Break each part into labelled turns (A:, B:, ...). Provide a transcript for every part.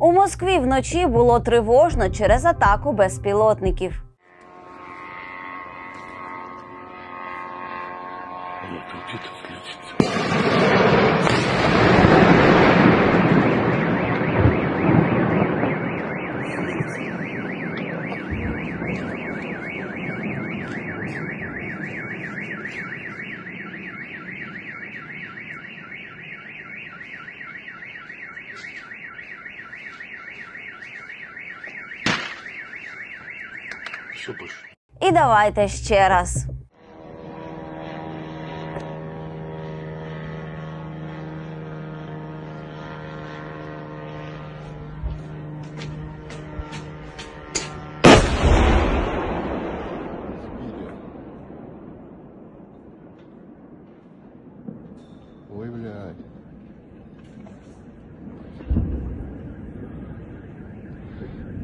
A: У Москві вночі було тривожно через атаку безпілотників.
B: Вот Еще больше.
A: І давайте ще раз.
B: Ой, блядь.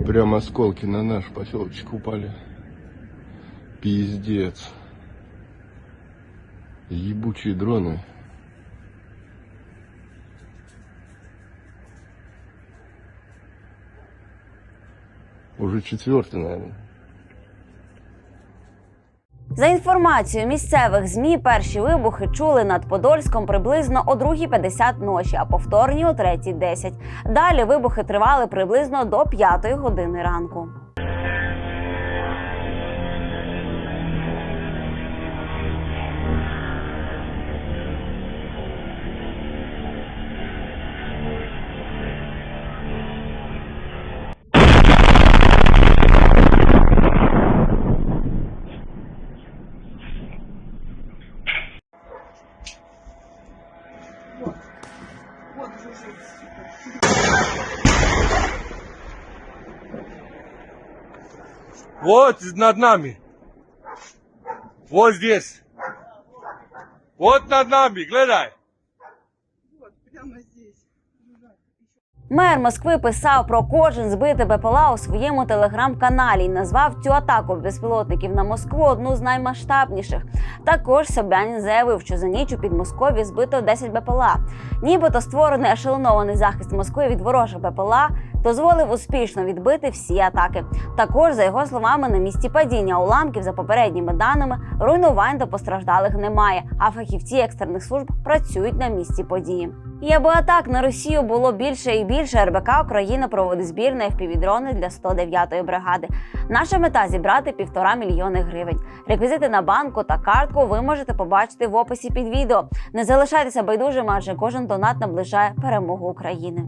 B: Прям осколки на наш поселочек упали. Пиздец. Ебучие дроны. Уже четвертый, наверное.
A: За інформацією місцевих змі, перші вибухи чули над Подольськом приблизно о 2.50 ночі, а повторні о 3.10. Далі вибухи тривали приблизно до 5 години ранку.
C: Вот над нами. Вот здесь. Вот над нами, глядай.
A: Мер Москви писав про кожен збитий БПЛА у своєму телеграм-каналі і назвав цю атаку безпілотників на Москву одну з наймасштабніших. Також Собянін заявив, що за ніч у Підмосков'ї збито 10 БПЛА. Нібито створений ешелонований захист Москви від ворожих БПЛА дозволив успішно відбити всі атаки. Також, за його словами, на місці падіння уламків за попередніми даними руйнувань та постраждалих немає. А фахівці екстрених служб працюють на місці події. І аби атак на Росію було більше і більше, РБК Україна проводить збір на FPV-дрони для 109-ї бригади. Наша мета зібрати півтора мільйони гривень. Реквізити на банку та картку ви можете побачити в описі під відео. Не залишайтеся байдужими, адже кожен донат наближає перемогу України.